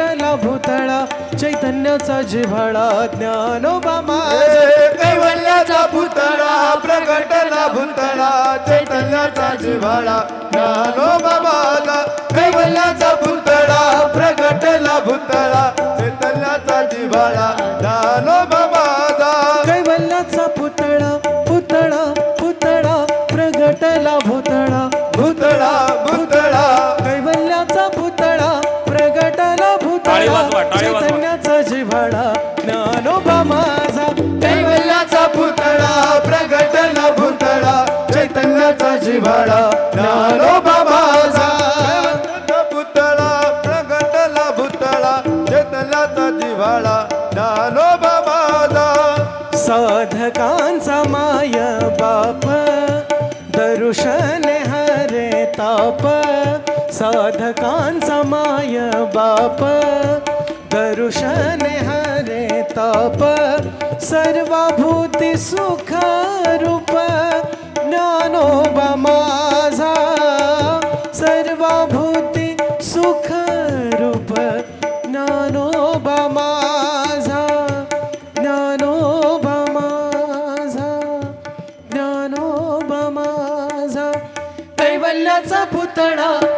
भूतला भूतळा चैतन्याचा जिव्हाळा ज्ञानोबा कैवल्याचा भूतळा प्रगटला भूतळा चैतन्याचा जिव्हाळा ज्ञानोबा माझा. कैवल्याचा भूतळा प्रगटला भूतळा चैतन्याचा जिव्हाळा ज्ञानोबा माझा. कैवल्याचा पुतळा पुतळा पुतळा प्रगटला भूतळा. भूतळा भूतळा. टाळी वाजवा, टाळी वाजवा. चैतन्याचा जिव्हाळा ज्ञानोबा माझा. कैवल्याचा पुतळा प्रगटला भुतळा. चैतन्याचा जिव्हाळा ज्ञानोबा माझा. पुतळा प्रगटला भुतळा. चैतन्याचा जिव्हाळा ज्ञानोबा माझा. साधकांचा माय बाप दर्शन हरे ताप. साधकांचा माय बाप दरुषने हरे ताप सर्वभूती सुख रूप ज्ञानोबा माझा. सर्वभूती सुख रूप ज्ञानोबा माझा. ज्ञानोबा माझा. ज्ञानोबा माझा. कैवल्याचा पुतळा